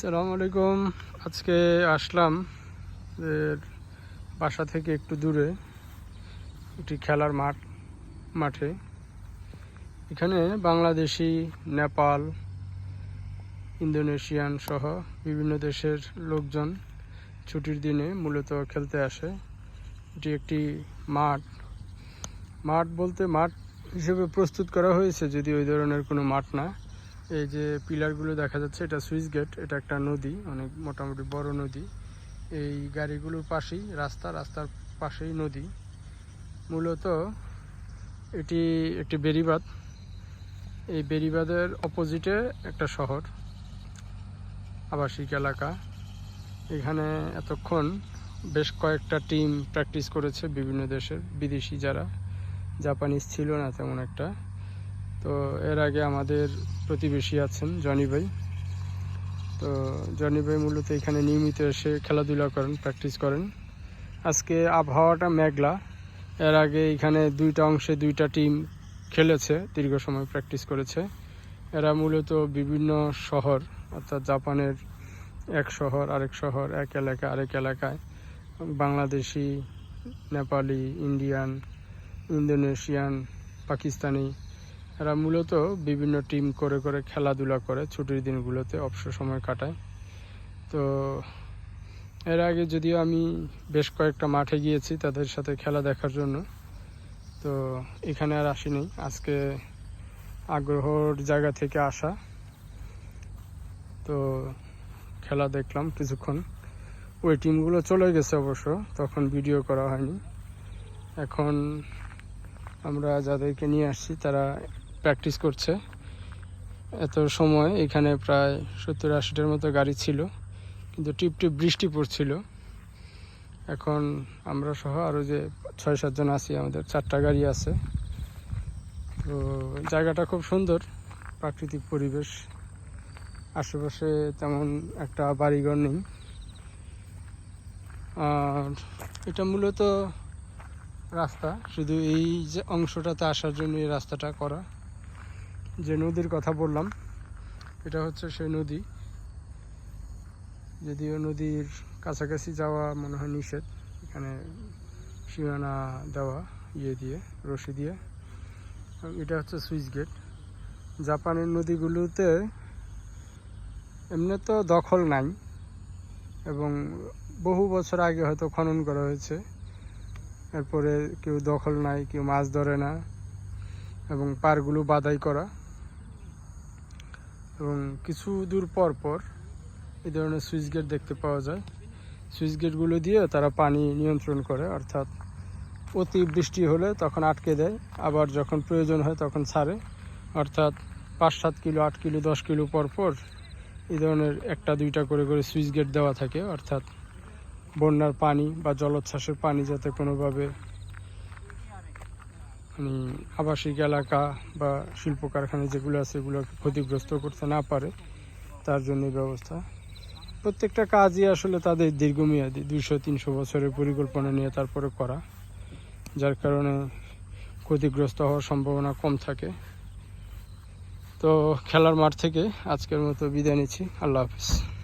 সালামু আলাইকুম। আজকে আসলাম বাসা থেকে একটু দূরে, একটি খেলার মাঠ, মাঠে। এখানে বাংলাদেশি, নেপাল, ইন্দোনেশিয়ান সহ বিভিন্ন দেশের লোকজন ছুটির দিনে মূলত খেলতে আসে। এটি একটি মাঠ। মাঠ বলতে মাঠ হিসেবে প্রস্তুত করা হয়েছে, যদি ওই ধরনের কোনো মাঠ না। এই যে পিলারগুলো দেখা যাচ্ছে, এটা সুইচ গেট, এটা একটা নদী, অনেক মোটামুটি বড় নদী। এই গাড়িগুলোর পাশেই রাস্তা, রাস্তার পাশেই নদী। মূলত এটি একটি বেরিবাদ এই বেরিবাদের অপোজিটে একটা শহর, আবাসিক এলাকা। এখানে এতক্ষণ বেশ কয়েকটা টিম প্র্যাকটিস করেছে বিভিন্ন দেশের বিদেশি যারা। জাপানিজ ছিল না তেমন একটা। তো এর আগে আমাদের প্রতিবেশী আছেন জনি ভাই। তো জনি ভাই মূলত এখানে নিয়মিত এসে খেলাধুলা করেন প্র্যাকটিস করেন। আজকে আবহাওয়াটা মেঘলা। এর আগে এখানে দুইটা অংশে দুইটা টিম খেলেছে, দীর্ঘ সময় প্র্যাকটিস করেছে। এরা মূলত বিভিন্ন শহর, অর্থাৎ জাপানের এক শহর, আরেক শহর, এক এলাকা, আরেক এলাকায়। বাংলাদেশি, নেপালি, ইন্ডিয়ান, ইন্দোনেশিয়ান, পাকিস্তানি এরা মূলত বিভিন্ন টিম করে করে খেলাধুলা করে, ছুটির দিনগুলোতে অবসর সময় কাটায়। তো এর আগে যদিও আমি বেশ কয়েকটা মাঠে গিয়েছি তাদের সাথে খেলা দেখার জন্য। তো এখানে আর আসিনি। আজকে আগ্রহর জায়গা থেকে আসা। তো খেলা দেখলাম কিছুক্ষণ। ওই টিমগুলো চলে গেছে অবশ্য, তখন ভিডিও করা হয়নি। এখন আমরা যাদেরকে নিয়ে আসছি, তারা প্র্যাকটিস করছে। এত সময় এখানে প্রায় সত্তর আশিটার মতো গাড়ি ছিল, কিন্তু টিপ টিপ বৃষ্টি পড়ছিল। এখন আমরা সহ আরও যে ছয় সাতজন আছি, আমাদের চারটা গাড়ি আছে। তো জায়গাটা খুব সুন্দর, প্রাকৃতিক পরিবেশ। আশেপাশে তেমন একটা বাড়িঘর নেই। আর এটা মূলত রাস্তা, শুধু এই যে অংশটাতে আসার জন্য এই রাস্তাটা করা। যে নদীর কথা বললাম, এটা হচ্ছে সেই নদী। যদিও নদীর কাছাকাছি যাওয়া মনে হয় নিষেধ, এখানে সীমানা দেওয়া ইয়ে দিয়ে, রশি দিয়ে। এটা হচ্ছে সুইচ গেট। জাপানের নদীগুলোতে এমনি তো দখল নাই, এবং বহু বছর আগে হয়তো খনন করা হয়েছে। এরপরে কেউ দখল নাই, কেউ মাছ ধরে না, এবং পারগুলো বাদাই করা। এবং কিছু দূর পর পর এই ধরনের সুইচ গেট দেখতে পাওয়া যায়। সুইচ গেটগুলো দিয়ে তারা পানি নিয়ন্ত্রণ করে, অর্থাৎ অতি বৃষ্টি হলে তখন আটকে দেয়, আবার যখন প্রয়োজন হয় তখন ছাড়ে। অর্থাৎ পাঁচ, সাত কিলো, আট কিলো, দশ কিলো পর পর এই ধরনের একটা, দুইটা করে করে সুইচ গেট দেওয়া থাকে। অর্থাৎ বন্যার পানি বা জলোচ্ছ্বাসের পানি যাতে কোনোভাবে আবাসিক এলাকা বা শিল্প কারখানা যেগুলো আছে, এগুলোকে ক্ষতিগ্রস্ত করতে না পারে, তার জন্য ব্যবস্থা। প্রত্যেকটা কাজই আসলে তাদের দীর্ঘমেয়াদী দুশো তিনশো বছরের পরিকল্পনা নিয়ে তারপরে করা, যার কারণে ক্ষতিগ্রস্ত হওয়ার সম্ভাবনা কম থাকে। তো খেলার মাঠ থেকে আজকের মতো বিদায় নিচ্ছি। আল্লাহ হাফিজ।